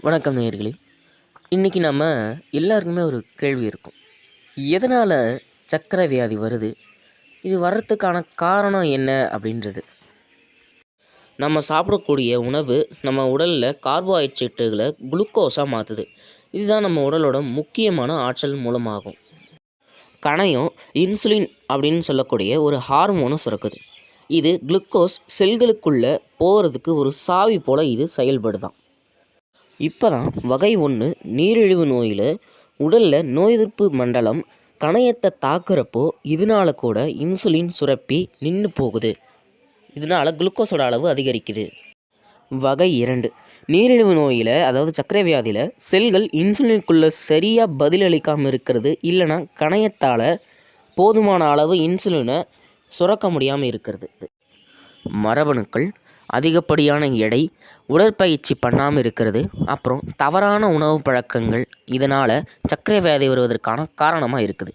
வணக்கம் நேயர்களே. இன்றைக்கி நம்ம எல்லாருக்குமே ஒரு கேள்வி இருக்கும். எதனால் சக்கரை வியாதி வருது? இது வர்றதுக்கான காரணம் என்ன அப்படின்றது. நம்ம சாப்பிடக்கூடிய உணவு நம்ம உடலில் கார்போஹைட்ரேட்டுகளை குளுக்கோஸாக மாற்றுது இதுதான் நம்ம உடலோட முக்கியமான ஆற்றல் மூலமாகும். கணையம் இன்சுலின் அப்படின்னு சொல்லக்கூடிய ஒரு ஹார்மோனை சுரக்குது. இது குளுக்கோஸ் செல்களுக்குள்ளே போகிறதுக்கு ஒரு சாவி போல் இது செயல்படுதான். இப்போ தான் வகை ஒன்று நீரிழிவு நோயில் உடலில் நோய் எதிர்ப்பு மண்டலம் கணையத்தை தாக்குறப்போ இதனால கூட இன்சுலின் சுரப்பி நின்று போகுது. இதனால் குளுக்கோஸோட அளவு அதிகரிக்குது. வகை இரண்டு நீரிழிவு நோயில் அதாவது சர்க்கரை வியாதியில் செல்கள் இன்சுலினுக்குள்ளே சரியாக பதிலளிக்காமல் இருக்கிறது இல்லைன்னா கணையத்தால் போதுமான அளவு இன்சுலினை சுரக்க முடியாமல் இருக்கிறது. மரபணுக்கள் அதிகப்படியான எடை உடற்பயிற்சி பண்ணாமல் இருக்கிறது. அப்புறம் தவறான உணவு பழக்கங்கள் இதனால் சர்க்கரை வியாதி வருவதற்கான காரணமாக இருக்குது.